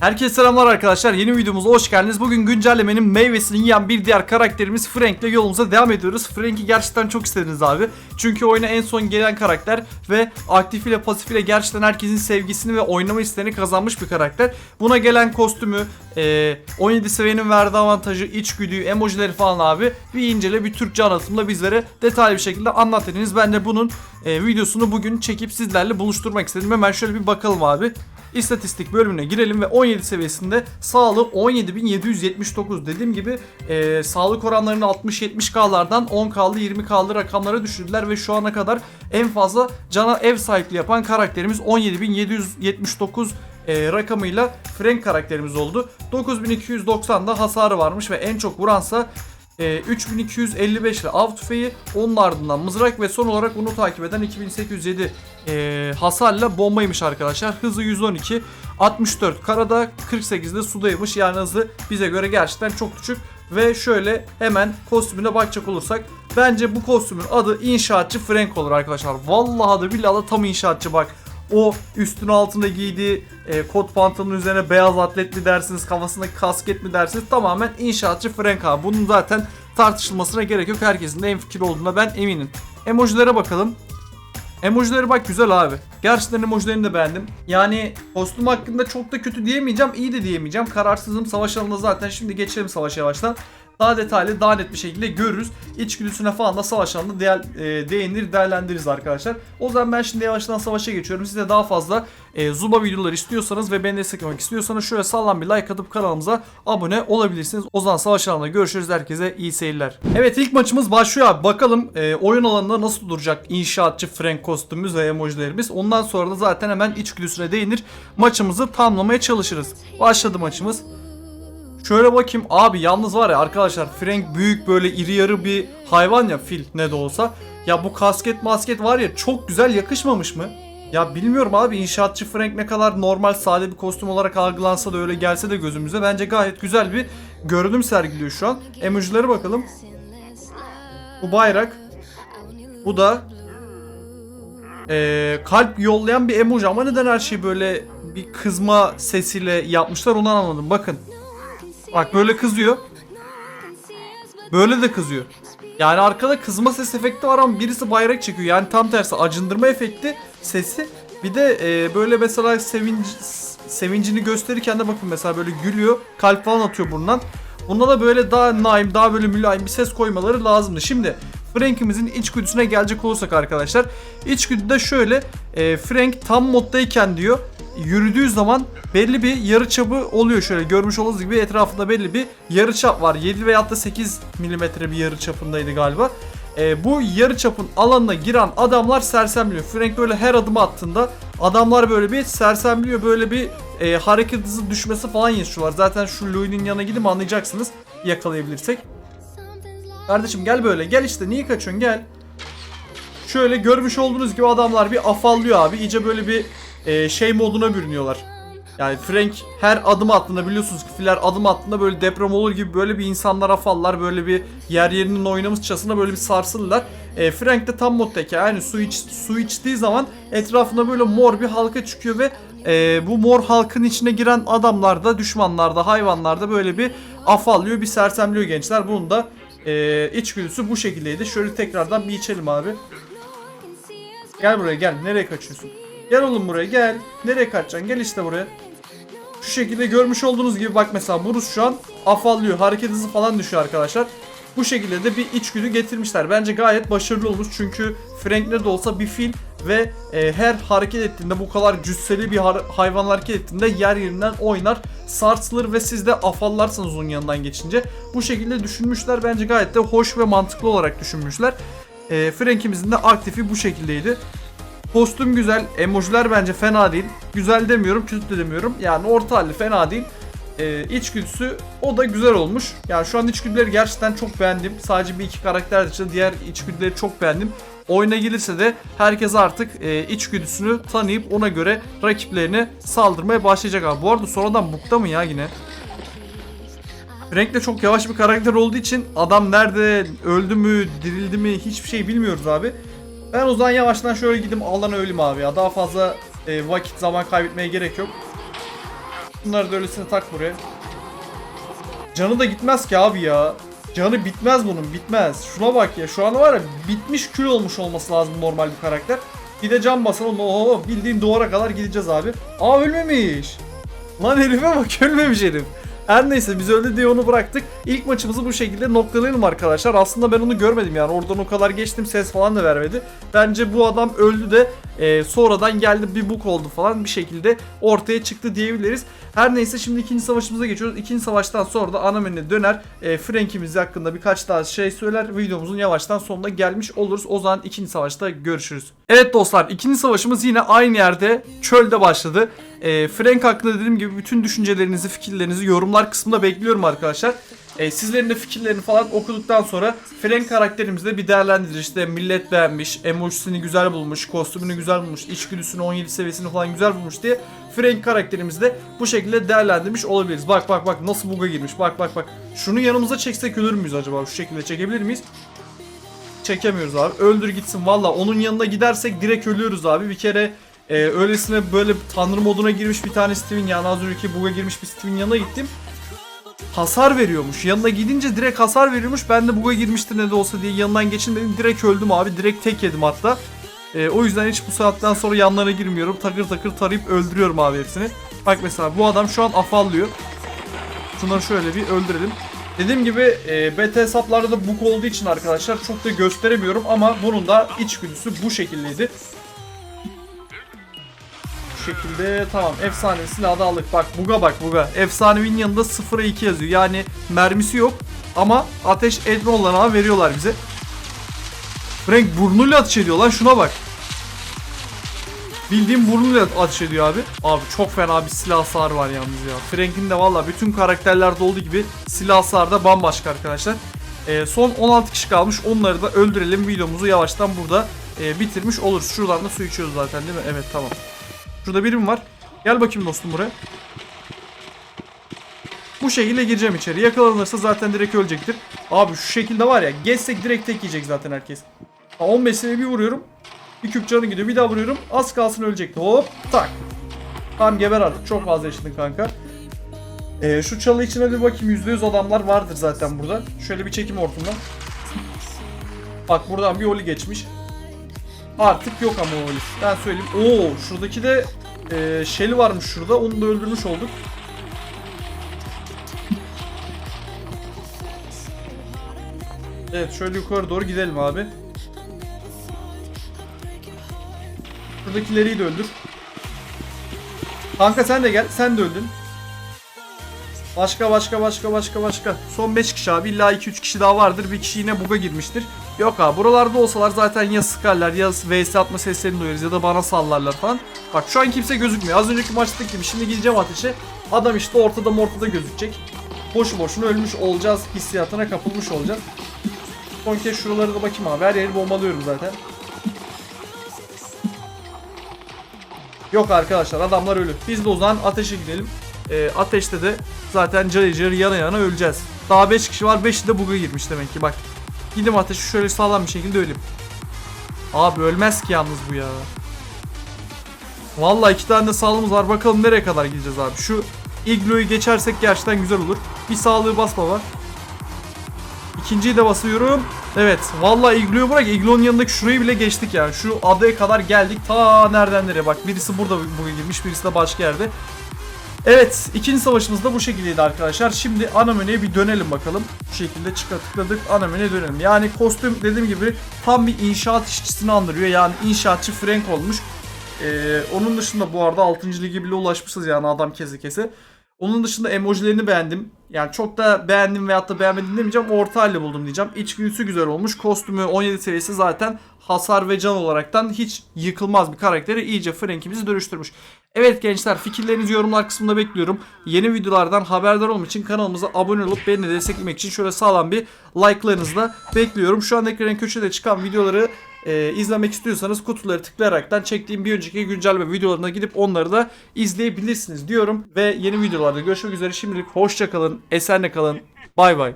Herkese selamlar arkadaşlar. Yeni videomuza hoş geldiniz. Bugün güncellemenin meyvesini yiyen bir diğer karakterimiz Frank ile yolumuza devam ediyoruz. Frank'i gerçekten çok istediniz abi. Çünkü oyuna en son gelen karakter ve aktif ile pasif ile gerçekten herkesin sevgisini ve oynama isteğini kazanmış bir karakter. Buna gelen kostümü, eee 17 seviyenin verdiği avantajı, içgüdüyü, emojileri falan abi bir incele bir Türkçe anlatımla bizlere detaylı bir şekilde anlat dediniz. Ben de bunun eee, videosunu bugün çekip sizlerle buluşturmak istedim. Hemen şöyle bir bakalım abi. İstatistik bölümüne girelim ve 17 seviyesinde sağlığı 17.779 dediğim gibi e, sağlık oranlarını 60-70K'lardan 10K'lı 20K'lı rakamlara düşürdüler ve şu ana kadar en fazla cana ev sahipliği yapan karakterimiz 17.779 e, rakamıyla Frank karakterimiz oldu. 9290'da hasarı varmış ve en çok vuransa e, 3255 ile av tüfeği, onun ardından mızrak ve son olarak onu takip eden 2807 e, hasarla bombaymış arkadaşlar. Hızı 112, 64 karada, 48'de sudaymış. Yani hızı bize göre gerçekten çok küçük. Ve şöyle hemen kostümüne bakacak olursak bence bu kostümün adı inşaatçı Frank olur arkadaşlar. Vallahi da billahi da tam inşaatçı bak. O üstün altında giydiği e, kot pantolonun üzerine beyaz atlet mi dersiniz, kafasındaki kasket mi dersiniz tamamen inşaatçı Frank abi. Bunun zaten tartışılmasına gerek yok. Herkesin de en fikir olduğuna ben eminim. Emojilere bakalım. Emojileri bak güzel abi. Gerçekten emojilerini de beğendim. Yani kostüm hakkında çok da kötü diyemeyeceğim, iyi de diyemeyeceğim. Kararsızım savaş alanında zaten. Şimdi geçelim savaşa yavaştan. Daha detaylı, daha net bir şekilde görürüz. İçgüdüsüne falan da savaş alanında değer, e, değinir, değerlendiririz arkadaşlar. O zaman ben şimdi yavaştan savaşa geçiyorum. Siz de daha fazla e, Zuba videoları istiyorsanız ve beni desteklemek istiyorsanız şöyle sağlam bir like atıp kanalımıza abone olabilirsiniz. O zaman savaş alanında görüşürüz. Herkese iyi seyirler. Evet ilk maçımız başlıyor abi. Bakalım e, oyun alanında nasıl duracak inşaatçı Frank kostümümüz ve emojilerimiz. Ondan sonra da zaten hemen içgüdüsüne değinir. Maçımızı tamamlamaya çalışırız. Başladı maçımız. Şöyle bakayım abi yalnız var ya arkadaşlar Frank büyük böyle iri yarı bir hayvan ya fil ne de olsa. Ya bu kasket masket var ya çok güzel yakışmamış mı? Ya bilmiyorum abi inşaatçı Frank ne kadar normal sade bir kostüm olarak algılansa da öyle gelse de gözümüze bence gayet güzel bir görünüm sergiliyor şu an. Emojilere bakalım. Bu bayrak. Bu da eee, kalp yollayan bir emoji ama neden her şeyi böyle bir kızma sesiyle yapmışlar onu anlamadım. Bakın. Bak böyle kızıyor. Böyle de kızıyor. Yani arkada kızma ses efekti var ama birisi bayrak çekiyor. Yani tam tersi acındırma efekti sesi. Bir de e, böyle mesela sevinç sevincini gösterirken de bakın mesela böyle gülüyor. Kalp falan atıyor burnundan. Bunda da böyle daha naim, daha böyle mülayim bir ses koymaları lazımdı. Şimdi Frank'imizin içgüdüsüne gelecek olursak arkadaşlar. İçgüdüde şöyle e, Frank tam moddayken diyor yürüdüğü zaman belli bir yarı çapı oluyor. Şöyle görmüş olduğunuz gibi etrafında belli bir yarı çap var. 7 veya da 8 milimetre bir yarı çapındaydı galiba. Ee, bu yarı çapın alanına giren adamlar sersemliyor. Frank böyle her adım attığında adamlar böyle bir sersemliyor. Böyle bir e, hareket hızı düşmesi falan yaşıyorlar. Zaten şu Louis'nin yanına gidip anlayacaksınız yakalayabilirsek. Kardeşim gel böyle. Gel işte. Niye kaçıyorsun? Gel. Şöyle görmüş olduğunuz gibi adamlar bir afallıyor abi. İyice böyle bir e, şey moduna bürünüyorlar. Yani Frank her adım attığında biliyorsunuz ki filler adım attığında böyle deprem olur gibi böyle bir insanlar afallar böyle bir yer yerinin oynamışçasına böyle bir sarsılırlar. E, Frank de tam moddaki yani su, iç, su içtiği zaman etrafında böyle mor bir halka çıkıyor ve e, bu mor halkın içine giren adamlar da düşmanlar da hayvanlar da böyle bir afallıyor bir sersemliyor gençler. Bunun da e, içgüdüsü bu şekildeydi. Şöyle tekrardan bir içelim abi. Gel buraya gel. Nereye kaçıyorsun? Gel oğlum buraya gel. Nereye kaçacaksın? Gel işte buraya. Şu şekilde görmüş olduğunuz gibi bak mesela Bruce şu an afallıyor. Hareket hızı falan düşüyor arkadaşlar. Bu şekilde de bir içgüdü getirmişler. Bence gayet başarılı olmuş. Çünkü Frank ne de olsa bir fil ve e, her hareket ettiğinde bu kadar cüsseli bir hayvan hareket ettiğinde yer yerinden oynar, sarsılır ve siz de afallarsınız onun yanından geçince. Bu şekilde düşünmüşler. Bence gayet de hoş ve mantıklı olarak düşünmüşler. E, Frank'imizin de aktifi bu şekildeydi. Kostüm güzel. Emojiler bence fena değil. Güzel demiyorum, kötü de demiyorum. Yani orta halli fena değil. Ee, içgüdüsü o da güzel olmuş. Yani şu an içgüdüleri gerçekten çok beğendim. Sadece bir iki karakter dışında diğer içgüdüleri çok beğendim. Oyuna gelirse de herkes artık e, içgüdüsünü tanıyıp ona göre rakiplerine saldırmaya başlayacak abi. Bu arada sonradan bukta mı ya yine? Frank de çok yavaş bir karakter olduğu için adam nerede öldü mü dirildi mi hiçbir şey bilmiyoruz abi. Ben o zaman yavaştan şöyle gidip alana öleyim abi ya. Daha fazla e, vakit zaman kaybetmeye gerek yok. Bunları da öylesine tak buraya. Canı da gitmez ki abi ya. Canı bitmez bunun bitmez. Şuna bak ya şu an var ya bitmiş kül olmuş olması lazım normal bir karakter. Bir de can basalım. Oo, bildiğin duvara kadar gideceğiz abi. Aa ölmemiş. Lan herife bak ölmemiş herif. Her neyse biz öldü diye onu bıraktık. İlk maçımızı bu şekilde noktalayalım arkadaşlar. Aslında ben onu görmedim yani. Oradan o kadar geçtim ses falan da vermedi. Bence bu adam öldü de e, sonradan geldi bir buk oldu falan bir şekilde ortaya çıktı diyebiliriz. Her neyse şimdi ikinci savaşımıza geçiyoruz. İkinci savaştan sonra da ana menüne döner. E, Frank'imiz hakkında birkaç daha şey söyler. Videomuzun yavaştan sonuna gelmiş oluruz. O zaman ikinci savaşta görüşürüz. Evet dostlar ikinci savaşımız yine aynı yerde çölde başladı. E, Frank hakkında dediğim gibi bütün düşüncelerinizi, fikirlerinizi yorumlar kısmında bekliyorum arkadaşlar. E, sizlerin de fikirlerini falan okuduktan sonra Frank karakterimizi de bir değerlendirir. İşte millet beğenmiş, emojisini güzel bulmuş, kostümünü güzel bulmuş, içgüdüsünü 17 seviyesini falan güzel bulmuş diye Frank karakterimizi de bu şekilde değerlendirmiş olabiliriz. Bak bak bak nasıl buga girmiş. Bak bak bak. Şunu yanımıza çeksek ölür müyüz acaba? Şu şekilde çekebilir miyiz? Çekemiyoruz abi. Öldür gitsin. Valla onun yanına gidersek direkt ölüyoruz abi. Bir kere e, öylesine böyle tanrı moduna girmiş bir tane Steven yani az önceki buga girmiş bir Steven yanına gittim. Hasar veriyormuş. Yanına gidince direkt hasar veriyormuş. Ben de buga girmiştir ne de olsa diye yanından geçin dedim. Direkt öldüm abi. Direkt tek yedim hatta. E, o yüzden hiç bu saatten sonra yanlarına girmiyorum. Takır takır tarayıp öldürüyorum abi hepsini. Bak mesela bu adam şu an afallıyor. Şunları şöyle bir öldürelim. Dediğim gibi e, BT hesaplarda da bug olduğu için arkadaşlar çok da gösteremiyorum ama bunun da içgüdüsü bu şekildeydi. Şekilde tamam efsanesini adı aldık. Bak buga bak buga. Efsanenin yanında 0'a 2 yazıyor. Yani mermisi yok ama ateş etme olanağı veriyorlar bize. Frank burnuyla ateş ediyor lan şuna bak. Bildiğim burnuyla ateş ediyor abi. Abi çok fena bir silah hasarı var yalnız ya. Frank'in de valla bütün karakterlerde olduğu gibi silah hasarı da bambaşka arkadaşlar. Ee, son 16 kişi kalmış. Onları da öldürelim. Videomuzu yavaştan burada e, bitirmiş oluruz. Şuradan da su içiyoruz zaten değil mi? Evet tamam. Şurada birim var. Gel bakayım dostum buraya. Bu şekilde gireceğim içeri. Yakalanırsa zaten direkt ölecektir. Abi şu şekilde var ya. Geçsek direkt tek yiyecek zaten herkes. Ha, 15 seviye bir vuruyorum. Bir küp canı gidiyor. Bir daha vuruyorum. Az kalsın ölecekti. Hop tak. Tamam geber artık. Çok fazla yaşadın kanka. Ee, şu çalı içine bir bakayım. %100 adamlar vardır zaten burada. Şöyle bir çekim hortumdan. Bak buradan bir oli geçmiş. Artık yok ama o oli. Ben söyleyeyim. Oo şuradaki de e, Shelly varmış şurada. Onu da öldürmüş olduk. Evet şöyle yukarı doğru gidelim abi. Buradakileri de öldür. Kanka sen de gel. Sen de öldün. Başka başka başka başka başka. Son 5 kişi abi. İlla 2-3 kişi daha vardır. Bir kişi yine buga girmiştir. Yok abi buralarda olsalar zaten ya sıkarlar ya vs atma seslerini duyarız ya da bana sallarlar falan. Bak şu an kimse gözükmüyor. Az önceki maçtaki gibi. Şimdi gideceğim ateşe. Adam işte ortada mortada gözükecek. Boşu boşuna ölmüş olacağız hissiyatına kapılmış olacağız. Son kez şuraları da bakayım abi. Her yeri bombalıyorum zaten. Yok arkadaşlar adamlar ölü. Biz de o zaman ateşe gidelim. Ee, ateşte de zaten cayır cayır yana yana öleceğiz. Daha 5 kişi var 5'i de bug'a girmiş demek ki bak. Gidim ateşi şöyle sağlam bir şekilde öleyim. Abi ölmez ki yalnız bu ya. Vallahi iki tane de sağlığımız var. Bakalım nereye kadar gideceğiz abi. Şu igloyu geçersek gerçekten güzel olur. Bir sağlığı bas baba. İkinciyi de basıyorum. Evet. Vallahi igloyu bırak. Iglonun yanındaki şurayı bile geçtik yani. Şu adaya kadar geldik. Ta nereden nereye bak. Birisi burada bugün girmiş. Birisi de başka yerde. Evet. ikinci savaşımız da bu şekildeydi arkadaşlar. Şimdi ana menüye bir dönelim bakalım. Bu şekilde çıka tıkladık. Ana menüye dönelim. Yani kostüm dediğim gibi tam bir inşaat işçisini andırıyor. Yani inşaatçı Frank olmuş. Ee, onun dışında bu arada 6. ligi bile ulaşmışız yani adam kese kese. Onun dışında emojilerini beğendim. Yani çok da beğendim veyahut da beğenmedim demeyeceğim. Orta halde buldum diyeceğim. İçgüdüsü güzel olmuş. Kostümü 17 seviyesi zaten hasar ve can olaraktan hiç yıkılmaz bir karakteri iyice Frank'imizi dönüştürmüş. Evet gençler fikirlerinizi yorumlar kısmında bekliyorum. Yeni videolardan haberdar olmak için kanalımıza abone olup beni de desteklemek için şöyle sağlam bir like'larınızı da bekliyorum. Şu an ekranın köşede çıkan videoları e, izlemek istiyorsanız kutuları tıklayaraktan çektiğim bir önceki güncelleme videolarına gidip onları da izleyebilirsiniz diyorum. Ve yeni videolarda görüşmek üzere şimdilik hoşça kalın, esenle kalın, bay bay.